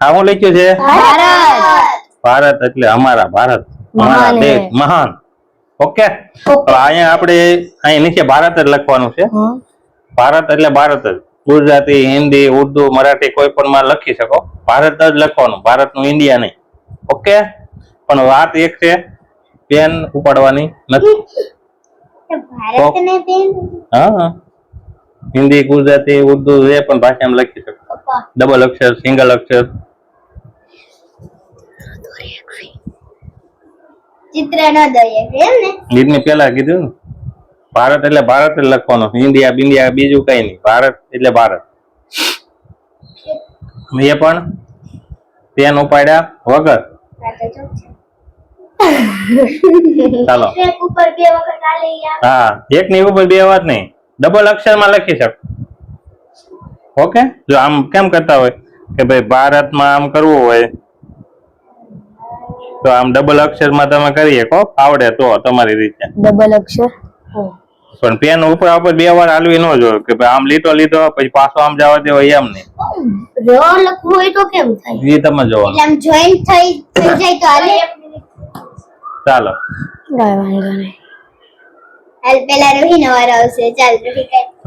આ લખ્યું છે? ભારત. એટલે અમારા ભારત. અમારા દેશ મહાન. ઓકે? તો અહીંયા આપણે અહીંયા નીચે ભારત જ લખવાનું છે. ભારત એટલે ભારત જ. ગુજરાતી હિન્દી ઉર્દુ મરાઠી કોઈ પણ માં લખી શકો. ભારત જ લખવાનું. ભારતનું ઇન્ડિયા નહીં. ઓકે? પણ વાત એક છે પેન ઉપાડવાની નથી. હા હિન્દી ગુજરાતી ઉર્દુ એ પણ ભાષામાં લખી શકો. ડબલ અક્ષર સિંગલ અક્ષર. ચિત્ર ન દઈએ એમ ને? ગીતની પેલા કીધું ને? ભારત એટલે ભારત જ લખવાનું. ઇન્ડિયા બિન્ડિયા બીજું કઈ નહીં. ભારત એટલે ભારત. એ પણ પેન ઉપાડ્યા વગર. ચાલો. હા એક ની ઉપર બે વાત નહીં. ડબલ અક્ષરમાં લખી શકો. ઓકે? જો આમ કેમ કરતા હોય? કે ભાઈ ભારતમાં આમ કરવું હોય. તો આમ ડબલ અક્ષરમાં તમે કરી શકો. આવડે તો તમારી રીતે. ડબલ અક્ષર? પણ પેન ઉપર ઉપર બે વાર હાલવી ન જોઈએ કે આમ લીટો લીધો પછી પાછો આમ જવા દેવો એમ નહીં. ર લખવું હોય તો કેમ થાય? એ તમે જોવો આમ જોઈન્ટ થઈ થઈ જાય તો હાલે? ચાલો. હાલ પેલા રોહિન વાર આવશે. ચાલ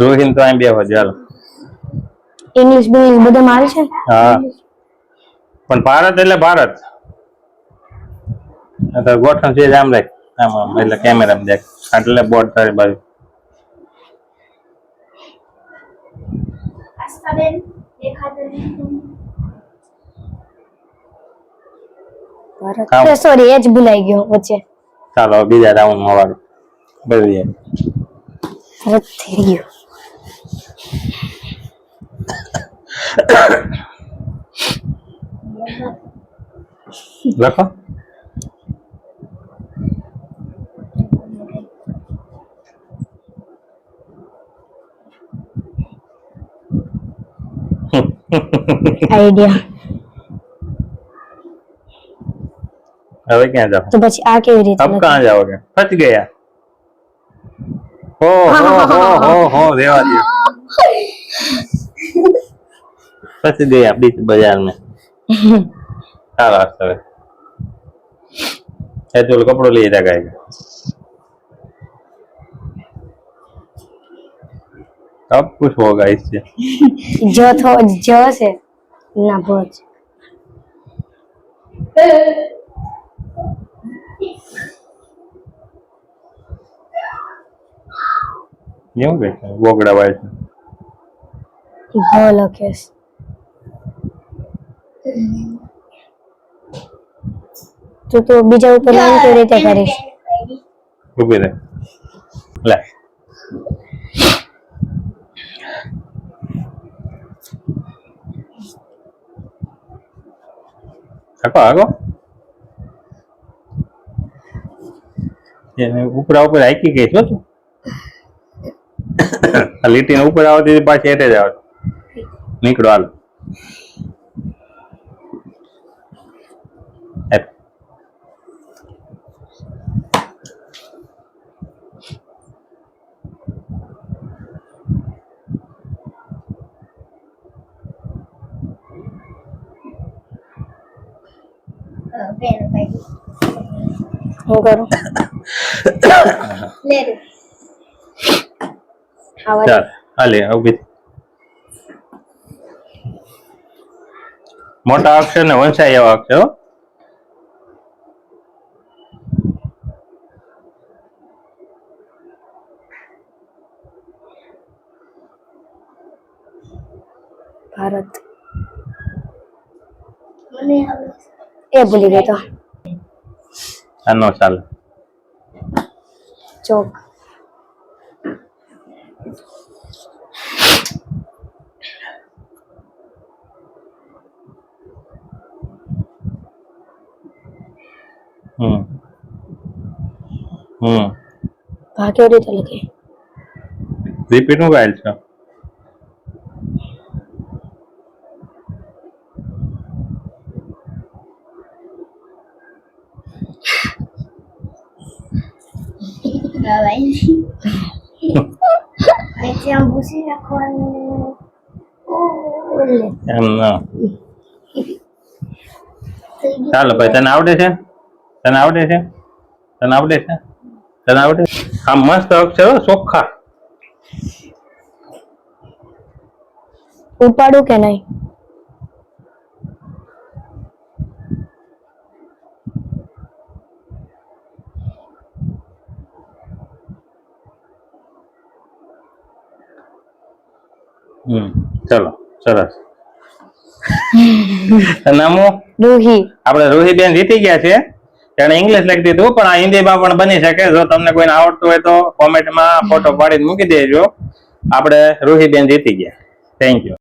રોહિન તો અહીં બે હોય ચાલો. ઇંગ્લિશ બિંગ્લિશ બધા મારે છે? હા. પણ ભારત એટલે ભારત. ગોઠણ છે જ આમ રાખ આમ આમ એટલે કેમેરામાં દેખ. એટલે બોર્ડ તારી બાજુ. સોરી એજ ભૂલાઈ ગયો વચ્ચે. ચાલો બીજા રાઉન્ડમાં વાળું. બધી ભારત થઈ ગયો. લખો. આઈડિયા. હવે ક્યાં જાવ તો પછી આ કેવી રીતે અબ ક્યાં જાઓગે ફસ ગયા? હો હો હો હો હો દેવા દે ફસ ગયા બીચ બજાર મે ચાલો હવે. એ તો કપડો લઈ જાય अब कुछ होगा इससे જ થો જ છે ના ભોજ એવું કે બોગડા વાય છે ભ લખે છે. તો તો બીજા ઉપર લાઈન કેવી રીતે કરીશ ઉભી રહે લે એને ઉપરા ઉપર હાકી ગઈ છો આ લીટીને ઉપર આવતી પાછી એટે જ આવે નીકળો હાલ. હું કરું? લે ચાલ હાલે ઊભી મોટા અક્ષર ને વંચાય એવા અક્ષર હો. ભારત. મને હવે એ ભૂલી ગયો તો. આ નો ચાલે. ચોક. હમ. હમ. ભાગ્યો રીતે લખે. રિપીટનું ગાયલ છે. ના ચાલો ભાઈ, તને આવડે છે? તને આવડે છે? તને આવડે છે? તને આવડે? આ મસ્ત અક્ષરો ચોખ્ખા. ઉપાડું કે નહીં? ચલો સરસ. નામો? રૂહી. આપણે રોહીબેન જીતી ગયા છે. તેણે ઇંગ્લિશ લખી દીધું પણ આ હિન્દીમાં પણ બની શકે. જો તમને કોઈને આવડતું હોય તો કોમેન્ટમાં ફોટો પાડીને મૂકી દેજો. આપણે રોહીબેન જીતી ગયા. Thank you